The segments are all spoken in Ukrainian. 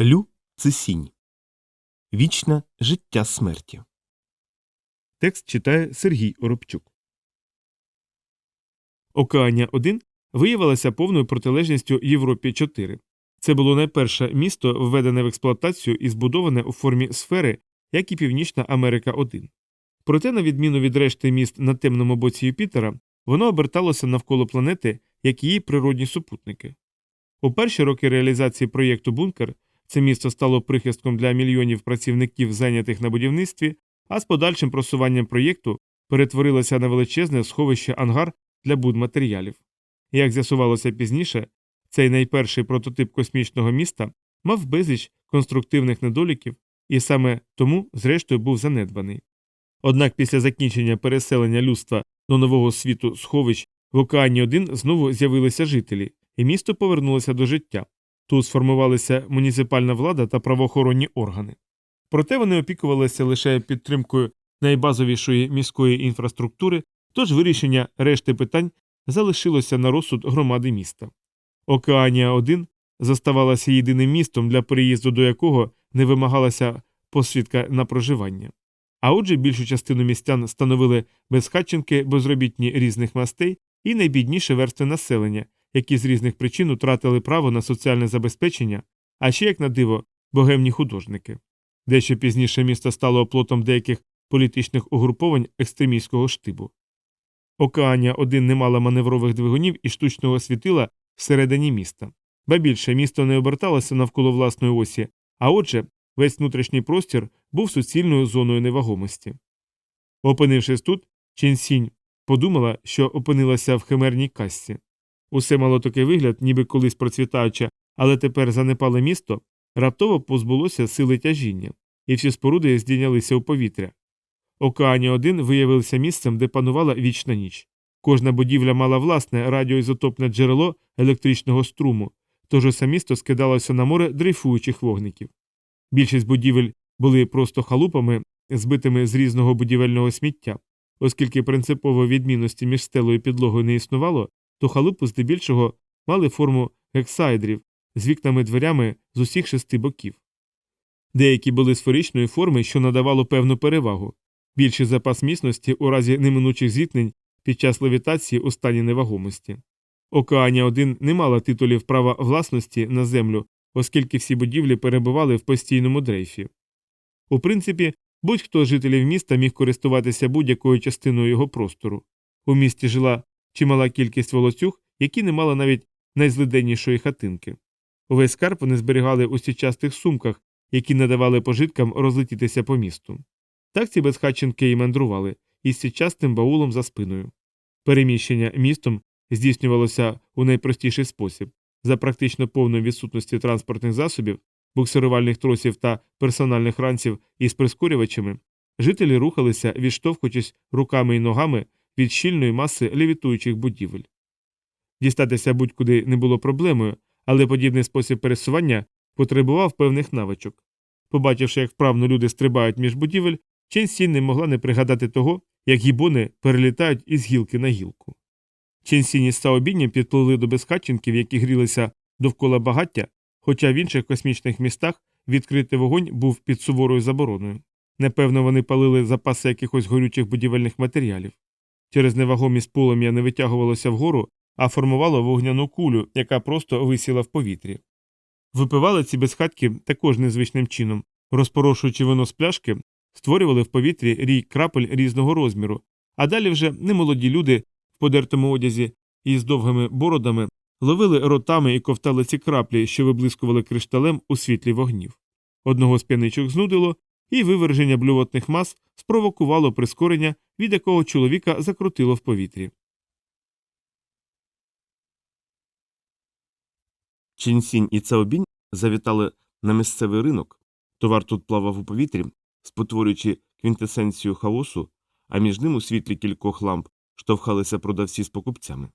Лю Цисінь. Вічне життя смерті. Текст читає Сергій Оробчук. Океанія 1 виявилася повною протилежністю Європі 4. Це було найперше місто, введене в експлуатацію і збудоване у формі сфери, як і Північна Америка 1. Проте, на відміну від решти міст на темному боці Юпітера, воно оберталося навколо планети, як її природні супутники. У перші роки реалізації проєкту Бункер це місто стало прихистком для мільйонів працівників, зайнятих на будівництві, а з подальшим просуванням проєкту перетворилося на величезне сховище ангар для будматеріалів. Як з'ясувалося пізніше, цей найперший прототип космічного міста мав безліч конструктивних недоліків і саме тому, зрештою, був занедбаний. Однак після закінчення переселення людства до нового світу сховищ в Океані 1 знову з'явилися жителі, і місто повернулося до життя. Тут сформувалися муніципальна влада та правоохоронні органи. Проте вони опікувалися лише підтримкою найбазовішої міської інфраструктури, тож вирішення решти питань залишилося на розсуд громади міста. Океанія 1 заставалася єдиним містом, для переїзду до якого не вимагалася посвідка на проживання. А отже, більшу частину містян становили безхатченки, безробітні різних мастей і найбідніші верстви населення, які з різних причин втратили право на соціальне забезпечення, а ще, як на диво, богемні художники. Дещо пізніше місто стало оплотом деяких політичних угруповань екстремістського штибу. Океанія 1 не мала маневрових двигунів і штучного світила всередині міста. Ба більше місто не оберталося навколо власної осі, а отже, весь внутрішній простір був суцільною зоною невагомості. Опинившись тут, Ченсінь подумала, що опинилася в химерній касці. Усе мало такий вигляд, ніби колись процвітаюче, але тепер занепале місто раптово позбулося сили тяжіння, і всі споруди здійнялися у повітря. Океані 1 виявився місцем, де панувала вічна ніч. Кожна будівля мала власне радіоізотопне джерело електричного струму, тож усе місто скидалося на море дрейфуючих вогників. Більшість будівель були просто халупами, збитими з різного будівельного сміття, оскільки принципової відмінності між стелою і підлогою не існувало, то халупи здебільшого мали форму гексайдрів з вікнами дверями з усіх шести боків. Деякі були сферичної форми, що надавало певну перевагу, більший запас міцності у разі неминучих зіткнень під час левітації у стані невагомості. Океанія 1 не мала титулів права власності на землю, оскільки всі будівлі перебували в постійному дрейфі. У принципі, будь-хто з жителів міста міг користуватися будь-якою частиною його простору. У місті жила чимала кількість волоцюг, які не мали навіть найзлиденнішої хатинки. Увесь скарб вони зберігали у січастих сумках, які надавали пожиткам розлетітися по місту. Так ці безхатченки і мандрували із січастим баулом за спиною. Переміщення містом здійснювалося у найпростіший спосіб за практично повної відсутності транспортних засобів, буксирувальних тросів та персональних ранців із прискорювачами, жителі рухалися, відштовхуючись руками і ногами від щільної маси лівітуючих будівель. Дістатися будь-куди не було проблемою, але подібний спосіб пересування потребував певних навичок. Побачивши, як вправно люди стрибають між будівель, Чен Сін не могла не пригадати того, як гібони перелітають із гілки на гілку. Чен Сін із Саобінням підпливли до безхатченків, які грілися довкола багаття, хоча в інших космічних містах відкритий вогонь був під суворою забороною. Непевно, вони палили запаси якихось горючих будівельних матеріалів. Через невагомість полум'я не витягувалося вгору, а формувало вогняну кулю, яка просто висіла в повітрі. Випивали ці безхатки також незвичним чином, розпорошуючи вино з пляшки, створювали в повітрі рій крапель різного розміру, а далі вже немолоді люди в подертому одязі і з довгими бородами ловили ротами і ковтали ці краплі, що виблискували кришталем у світлі вогнів. Одного з п'яничок знудило, і виверження блювотних мас спровокувало прискорення, від якого чоловіка закрутило в повітрі. Чінсінь і Цаобінь завітали на місцевий ринок. Товар тут плавав у повітрі, спотворюючи квінтесенцію хаосу, а між ним у світлі кількох ламп штовхалися продавці з покупцями.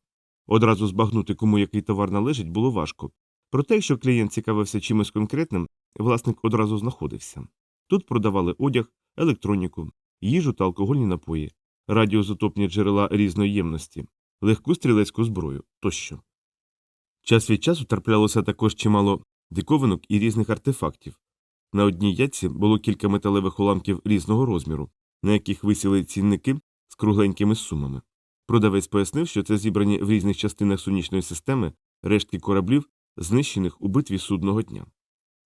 Одразу збагнути, кому який товар належить, було важко. Проте, якщо клієнт цікавився чимось конкретним, власник одразу знаходився. Тут продавали одяг, електроніку, їжу та алкогольні напої, радіозотопні джерела різної ємності, легку стрілецьку зброю тощо. Час від часу траплялося також чимало диковинок і різних артефактів. На одній ятці було кілька металевих уламків різного розміру, на яких висіли цінники з кругленькими сумами. Продавець пояснив, що це зібрані в різних частинах сонячної системи рештки кораблів, знищених у битві судного дня.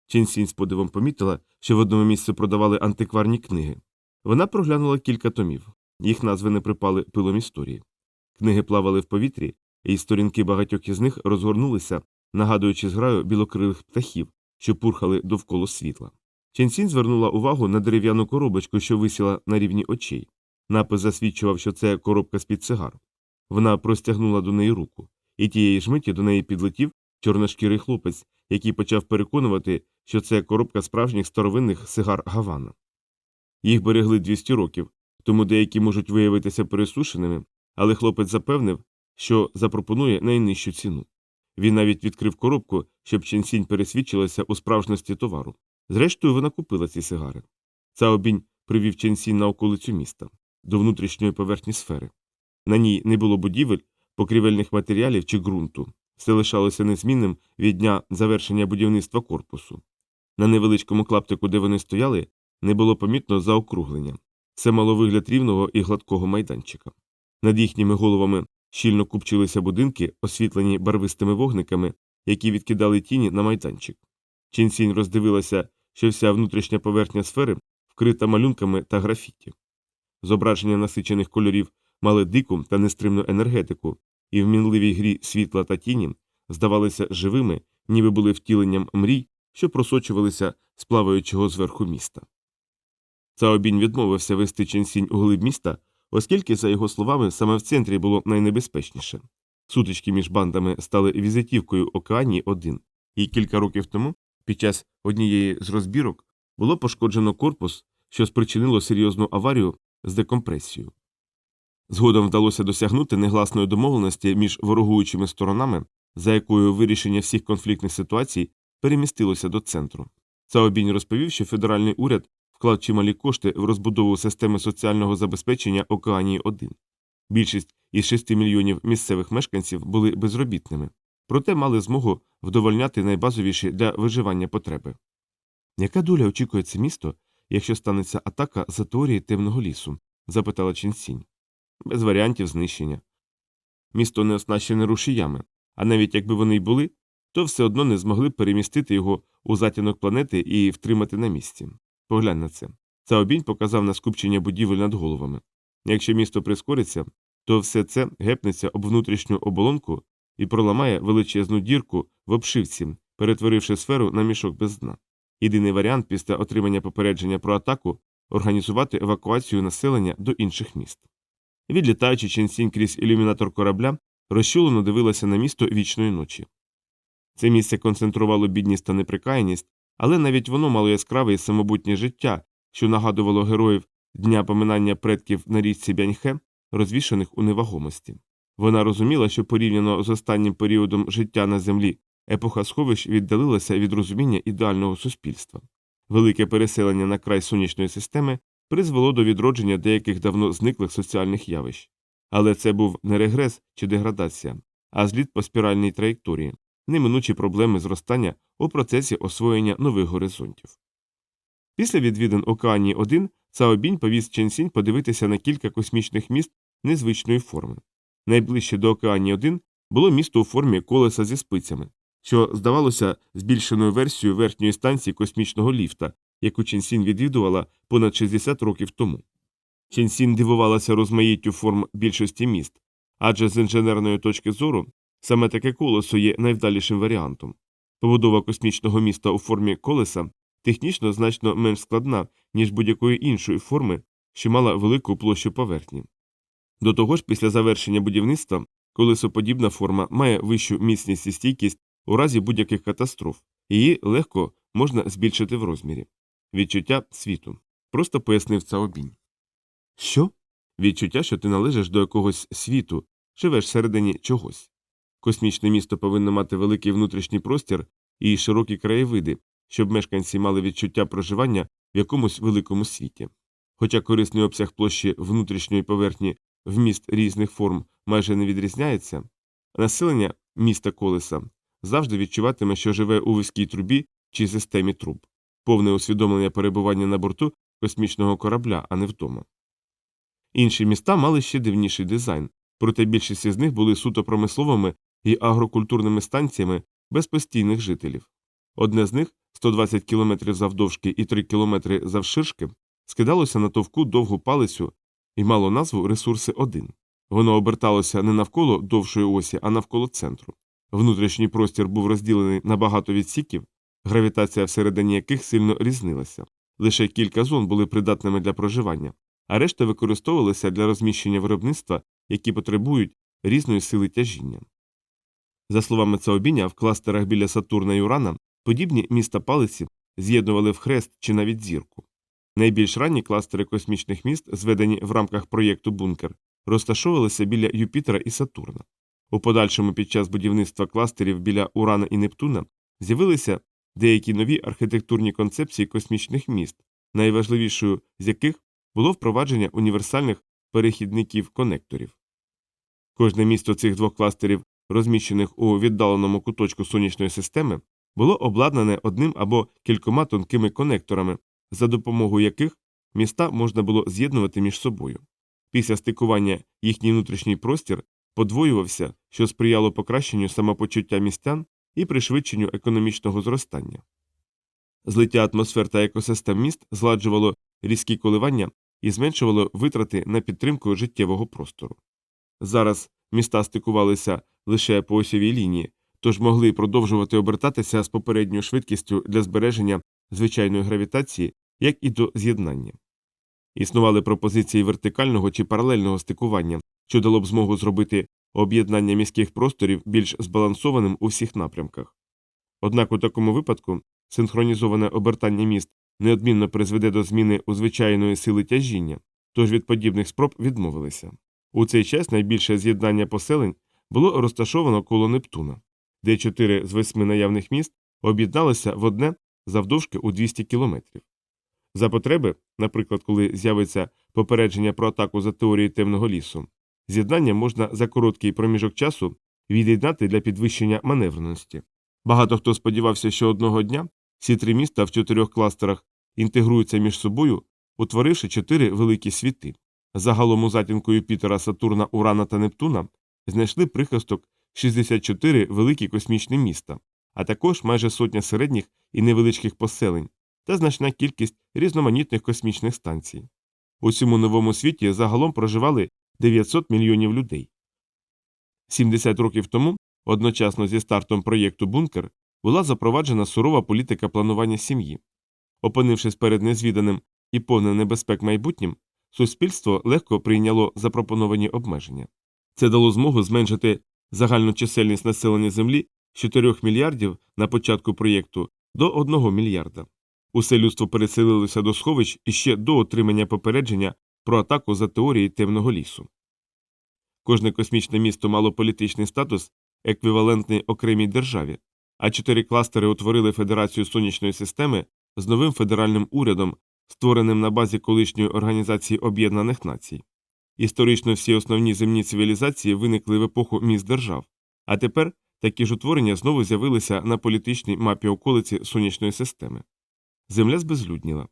Ченсінь з подивом помітила, що в одному місці продавали антикварні книги. Вона проглянула кілька томів, їх назви не припали пилом історії. Книги плавали в повітрі, і сторінки багатьох із них розгорнулися, нагадуючи зграю білокрилих птахів, що пурхали довкола світла. Ченсінь звернула увагу на дерев'яну коробочку, що висіла на рівні очей. Напис засвідчував, що це коробка з-під цигар. Вона простягнула до неї руку, і тієї ж миті до неї підлетів чорношкірий хлопець, який почав переконувати, що це коробка справжніх старовинних сигар Гавана. Їх берегли 200 років, тому деякі можуть виявитися пересушеними, але хлопець запевнив, що запропонує найнижчу ціну. Він навіть відкрив коробку, щоб Ченсінь пересвідчилася у справжності товару. Зрештою, вона купила ці сигари. Цаобінь привів Ченсінь на околицю міста, до внутрішньої поверхні сфери. На ній не було будівель, покрівельних матеріалів чи ґрунту. Все лишалося незмінним від дня завершення будівництва корпусу. На невеличкому клаптику, де вони стояли, не було помітно заокруглення. Це мало вигляд рівного і гладкого майданчика. Над їхніми головами щільно купчилися будинки, освітлені барвистими вогниками, які відкидали тіні на майданчик. Чінсінь роздивилася, що вся внутрішня поверхня сфери вкрита малюнками та графіті. Зображення насичених кольорів мали дику та нестримну енергетику, і в мінливій грі світла та тіні здавалися живими, ніби були втіленням мрій, що просочувалися з плаваючого зверху міста. Цаобінь відмовився вести Ченсінь у глиб міста, оскільки, за його словами, саме в центрі було найнебезпечніше. Сутички між бандами стали візитівкою Океанії 1 і кілька років тому, під час однієї з розбірок, було пошкоджено корпус, що спричинило серйозну аварію з декомпресією. Згодом вдалося досягнути негласної домовленості між ворогуючими сторонами, за якою вирішення всіх конфліктних ситуацій перемістилося до центру. Цаобінь розповів, що федеральний уряд вклав чималі кошти в розбудову системи соціального забезпечення Океанії 1 Більшість із 6 мільйонів місцевих мешканців були безробітними, проте мали змогу вдовольняти найбазовіші для виживання потреби. Яка доля очікує це місто, якщо станеться атака за теорії темного лісу? запитала Чінсінь. Без варіантів знищення. Місто не оснащене рушіями, а навіть якби вони й були, то все одно не змогли б перемістити його у затінок планети і втримати на місці. Поглянь на це. Цаобінь показав на скупчення будівель над головами. Якщо місто прискориться, то все це гепнеться об внутрішню оболонку і проламає величезну дірку в обшивці, перетворивши сферу на мішок без дна. Єдиний варіант після отримання попередження про атаку організувати евакуацію населення до інших міст. Відлітаючи Ченсінь крізь ілюмінатор корабля, розчулено дивилася на місто вічної ночі. Це місце концентрувало бідність та неприкаяність, але навіть воно мало яскраве і самобутнє життя, що нагадувало героїв дня поминання предків на річці Бяньхе, розвішаних у невагомості. Вона розуміла, що порівняно з останнім періодом життя на землі епоха сховищ віддалилася від розуміння ідеального суспільства. Велике переселення на край сонячної системи призвело до відродження деяких давно зниклих соціальних явищ. Але це був не регрес чи деградація, а зліт по спіральній траєкторії, неминучі проблеми зростання у процесі освоєння нових горизонтів. Після відвідин Океанії 1 Цаобінь повіз Ченсінь подивитися на кілька космічних міст незвичної форми. Найближче до Океанії 1 було місто у формі колеса зі спицями, що здавалося збільшеною версією верхньої станції космічного ліфта, яку Ченсінь відвідувала понад 60 років тому. Ченсін дивувалася розмаїттю форм більшості міст, адже з інженерної точки зору саме таке колесо є найвдалішим варіантом. Побудова космічного міста у формі колеса технічно значно менш складна, ніж будь-якої іншої форми, що мала велику площу поверхні. До того ж, після завершення будівництва колесоподібна форма має вищу міцність і стійкість у разі будь-яких катастроф, її легко можна збільшити в розмірі. Відчуття світу. Просто пояснив Цаобінь. Що? Відчуття, що ти належиш до якогось світу, живеш всередині чогось. Космічне місто повинно мати великий внутрішній простір і широкі краєвиди, щоб мешканці мали відчуття проживання в якомусь великому світі. Хоча корисний обсяг площі внутрішньої поверхні вміст різних форм майже не відрізняється, населення міста колеса завжди відчуватиме, що живе у вузькій трубі чи системі труб, повне усвідомлення перебування на борту космічного корабля, а не вдома. Інші міста мали ще дивніший дизайн, проте більшість із них були суто промисловими і агрокультурними станціями без постійних жителів. Одне з них 120 км завдовжки і 3 км завширшки скидалося на товку довгу палицю і мало назву ресурси 1. Воно оберталося не навколо довшої осі, а навколо центру. Внутрішній простір був розділений на багато відсіків, гравітація всередині яких сильно різнилася. Лише кілька зон були придатними для проживання, а решта використовувалися для розміщення виробництва, які потребують різної сили тяжіння. За словами Цаобіня, в кластерах біля Сатурна і Урана подібні міста палиці з'єднували в хрест чи навіть зірку. Найбільш ранні кластери космічних міст, зведені в рамках проєкту Бункер, розташовувалися біля Юпітера і Сатурна. У подальшому під час будівництва кластерів біля Урана і Нептуна з'явилися деякі нові архітектурні концепції космічних міст, найважливішою з яких було впровадження універсальних перехідників конекторів. Кожне місто цих двох кластерів, розміщених у віддаленому куточку сонячної системи, було обладнане одним або кількома тонкими конекторами, за допомогою яких міста можна було з'єднувати між собою. Після стикування їхній внутрішній простір подвоювався, що сприяло покращенню самопочуття містян і пришвидшенню економічного зростання. Злиття атмосфер та екосистем міст зладжувало різкі коливання і зменшувало витрати на підтримку життєвого простору. Зараз міста стикувалися лише по осьовій лінії, тож могли продовжувати обертатися з попередньою швидкістю для збереження звичайної гравітації, як і до з'єднання. Існували пропозиції вертикального чи паралельного стикування, що дало б змогу зробити об'єднання міських просторів більш збалансованим у всіх напрямках. Однак у такому випадку синхронізоване обертання міст неодмінно призведе до зміни у звичайної сили тяжіння, тож від подібних спроб відмовилися. У цей час найбільше з'єднання поселень було розташовано коло Нептуна, де чотири з восьми наявних міст об'єдналися в одне завдовжки у 200 кілометрів. За потреби, наприклад, коли з'явиться попередження про атаку за теорією темного лісу, з'єднання можна за короткий проміжок часу від'єднати для підвищення маневреності. Багато хто сподівався, що одного дня ці три міста в чотирьох кластерах інтегруються між собою, утворивши чотири великі світи. Загалом у затінку Юпітера, Сатурна, Урана та Нептуна знайшли прихисток 64 великі космічні міста, а також майже сотня середніх і невеличких поселень та значна кількість різноманітних космічних станцій. У цьому новому світі загалом проживали 900 мільйонів людей. 70 років тому, одночасно зі стартом проєкту Бункер, була запроваджена сурова політика планування сім'ї. Опинившись перед незвіданим і повним небезпек майбутнім, суспільство легко прийняло запропоновані обмеження. Це дало змогу зменшити загальну чисельність населення Землі з 4 мільярдів на початку проєкту до 1 мільярда. Усе людство переселилося до сховищ іще до отримання попередження про атаку за теорією темного лісу. Кожне космічне місто мало політичний статус, еквівалентний окремій державі, а чотири кластери утворили Федерацію сонячної системи з новим федеральним урядом, створеним на базі колишньої Організації Об'єднаних Націй. Історично всі основні земні цивілізації виникли в епоху міст держав, а тепер такі ж утворення знову з'явилися на політичній мапі околиці сонячної системи. Земля збезлюдніла.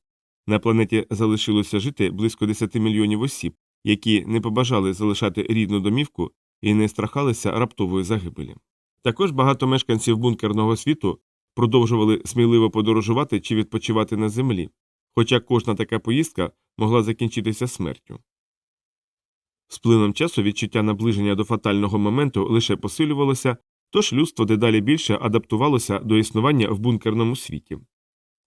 На планеті залишилося жити близько 10 мільйонів осіб, які не побажали залишати рідну домівку і не страхалися раптової загибелі. Також багато мешканців бункерного світу продовжували сміливо подорожувати чи відпочивати на землі, хоча кожна така поїздка могла закінчитися смертю. З плином часу відчуття наближення до фатального моменту лише посилювалося, тож людство дедалі більше адаптувалося до існування в бункерному світі.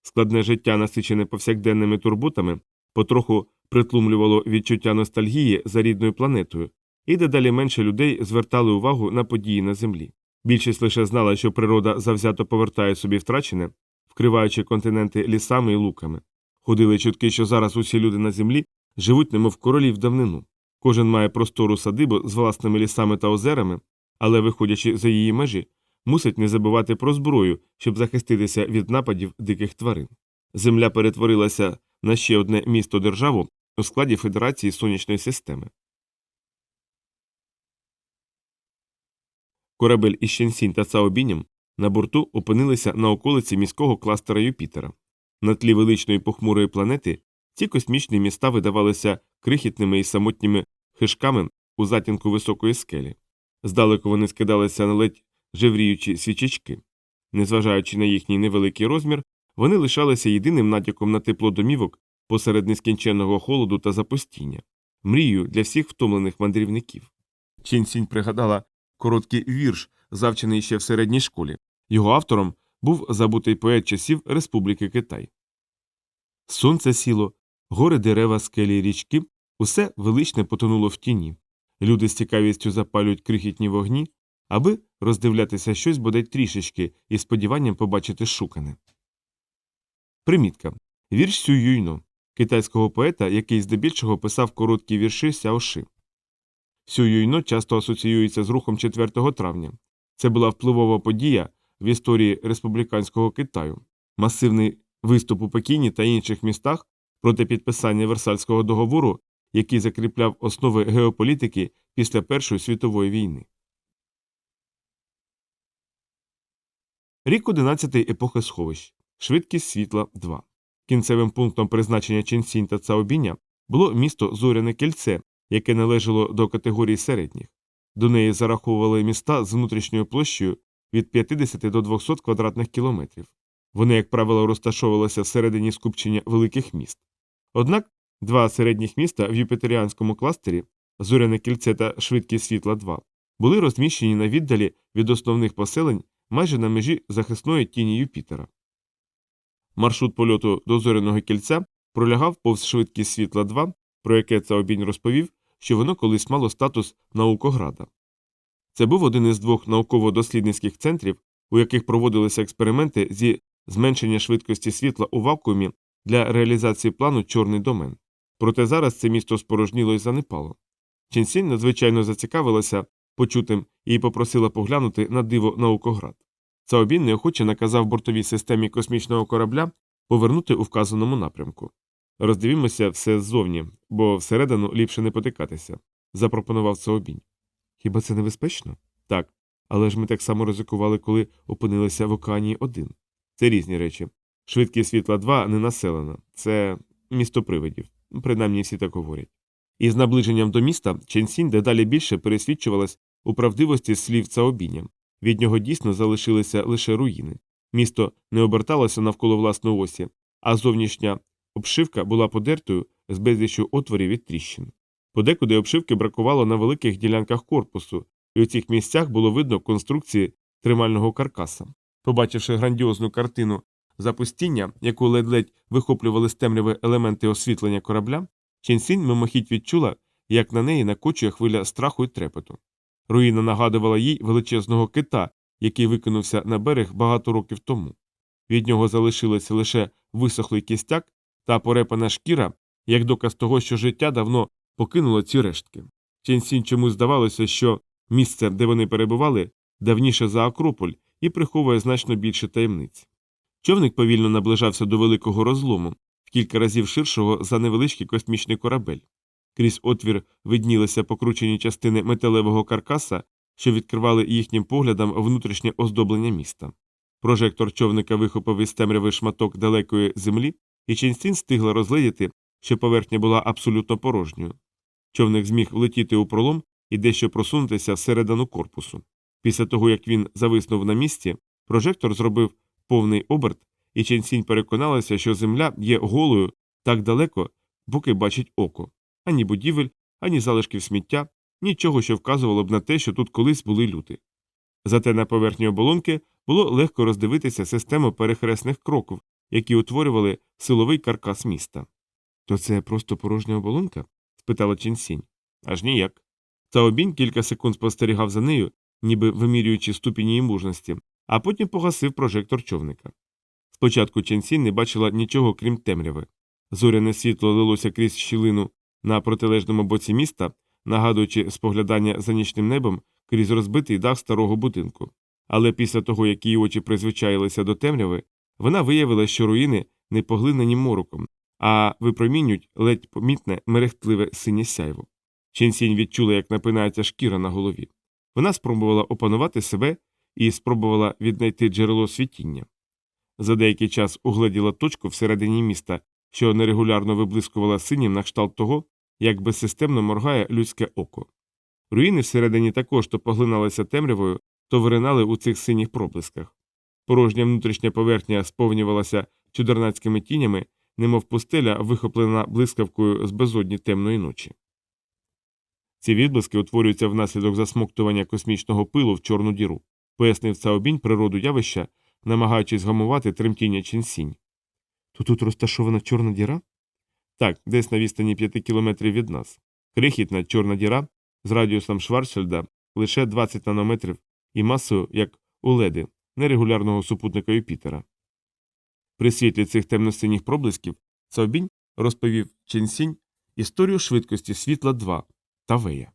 Складне життя, насичене повсякденними турботами, потроху притлумлювало відчуття ностальгії за рідною планетою, і дедалі менше людей звертали увагу на події на землі. Більшість лише знала, що природа завзято повертає собі втрачене, вкриваючи континенти лісами і луками. Ходили чутки, що зараз усі люди на землі живуть немов королі в давнину. Кожен має простору садибу з власними лісами та озерами, але, виходячи за її межі, мусить не забувати про зброю, щоб захиститися від нападів диких тварин. Земля перетворилася на ще одне місто державу у складі Федерації сонячної системи. Корабель із Щенсінь та Цаобінем На борту опинилися на околиці міського кластера Юпітера. На тлі величної похмурої планети ці космічні міста видавалися крихітними і самотніми хижками у затінку високої скелі. Здалеку вони скидалися на ледь жевріючі свічечки. Незважаючи на їхній невеликий розмір, вони лишалися єдиним натяком на тепло домівок посеред нескінченного холоду та запустіння, мрією для всіх втомлених мандрівників. Чінсінь пригадала короткий вірш, завчений ще в середній школі. Його автором був забутий поет часів Республіки Китай. Сонце сіло, гори дерева, скелі річки, усе величне потонуло в тіні. Люди з цікавістю запалюють крихітні вогні, аби роздивлятися щось бодай трішечки із сподіванням побачити шукане. Примітка. Вірш Сю Юйно, китайського поета, який здебільшого писав короткі вірши Сяоши. Сю Юйно часто асоціюється з рухом 4 травня. Це була впливова подія в історії республіканського Китаю, масивний виступ у Пекіні та інших містах проти підписання Версальського договору, який закріпляв основи геополітики після Першої світової війни. Рік 11 епохи сховищ. Швидкість світла 2. Кінцевим пунктом призначення Ченсінь та Цаобіня було місто Зоряне Кільце, яке належало до категорії середніх. До неї зараховували міста з внутрішньою площею від 50 до 200 квадратних кілометрів. Вони, як правило, розташовувалися всередині скупчення великих міст. Однак два середніх міста в юпітеріанському кластері Зоряне кільце та Швидкість світла 2 були розміщені на віддалі від основних поселень майже на межі захисної тіні Юпітера. Маршрут польоту до зоряного кільця пролягав повз швидкість світла 2, про яке Цаобінь розповів, що воно колись мало статус наукограда. Це був один із двох науково-дослідницьких центрів, у яких проводилися експерименти зі зменшення швидкості світла у вакуумі для реалізації плану Чорний домен. Проте зараз це місто спорожніло і занепало. Ченсінь надзвичайно зацікавилася почутим і попросила поглянути на диво наукоград. Цаобін неохоче наказав бортовій системі космічного корабля повернути у вказаному напрямку. Роздивімося все ззовні, бо всередину ліпше не потикатися, запропонував Цаобінь. Хіба це небезпечно? Так. Але ж ми так само ризикували, коли опинилися в океані 1. Це різні речі. Швидкість світла 2 не населена. Це місто привидів. Принаймні всі так говорять. І з наближенням до міста Ченсінь дедалі більше пересвідчувалась у правдивості слів Цаобіня. Від нього дійсно залишилися лише руїни. Місто не оберталося навколо власної осі, а зовнішня обшивка була подертою з безліччю отворів від тріщин. Подекуди обшивки бракувало на великих ділянках корпусу, і у цих місцях було видно конструкції тримального каркаса. Побачивши грандіозну картину запустіння, яку ледь-ледь вихоплювали з темряви елементи освітлення корабля, Ченсінь мимохідь відчула, як на неї накочує хвиля страху і трепету. Руїна нагадувала їй величезного кита, який викинувся на берег багато років тому. Від нього залишилося лише висохлий кістяк та порепана шкіра, як доказ того, що життя давно покинуло ці рештки. Ченсінь чомусь здавалося, що місце, де вони перебували, давніше за Акрополь і приховує значно більше таємниць. Човник повільно наближався до великого розлому, в кілька разів ширшого за невеличкий космічний корабель. Крізь отвір виднілися покручені частини металевого каркаса, що відкривали їхнім поглядам внутрішнє оздоблення міста. Прожектор човника вихопив із темряви шматок далекої землі, і Ченстін стигла розгледіти, що поверхня була абсолютно порожньою. Човник зміг влетіти у пролом і дещо просунутися всередину корпусу. Після того, як він зависнув на місці, прожектор зробив повний оберт, і Ченсінь переконалася, що земля є голою так далеко, поки бачить око ані будівель, ані залишків сміття, нічого, що вказувало б на те, що тут колись були люди. Зате на поверхні оболонки було легко роздивитися систему перехресних кроків, які утворювали силовий каркас міста. То це просто порожня оболонка? спитала Чінсінь. Аж ніяк. Цаобінь кілька секунд спостерігав за нею, ніби вимірюючи ступінь її мужності, а потім погасив прожектор човника. Спочатку Ченсінь не бачила нічого крім темряви. Зоряне світло лилося крізь щілину на протилежному боці міста, нагадуючи споглядання за нічним небом крізь розбитий дах старого будинку. Але після того, як її очі призвичаїлися до темряви, вона виявила, що руїни не поглинені мороком, а випромінюють ледь помітне мерехтливе синє сяйво. Ченсінь відчула, як напинається шкіра на голові. Вона спробувала опанувати себе і спробувала віднайти джерело світіння. За деякий час угледіла точку всередині міста, що нерегулярно виблискувала синім на кшталт того, як безсистемно моргає людське око. Руїни всередині також то поглиналися темрявою, то виринали у цих синіх проблисках. Порожня внутрішня поверхня сповнювалася чудернацькими тінями, немов пустеля, вихоплена блискавкою з безодні темної ночі. Ці відблиски утворюються внаслідок засмоктування космічного пилу в чорну діру, пояснив Цаобінь природу явища, намагаючись гамувати тремтіння Ченсінь. То тут розташована чорна діра? Так, десь на відстані 5 кілометрів від нас. Крихітна чорна діра з радіусом Шварцшильда лише 20 нанометрів і масою, як у леди, нерегулярного супутника Юпітера. При світлі цих темно-синіх проблисків Цаобінь розповів Ченсінь історію швидкості світла 2 та Вея.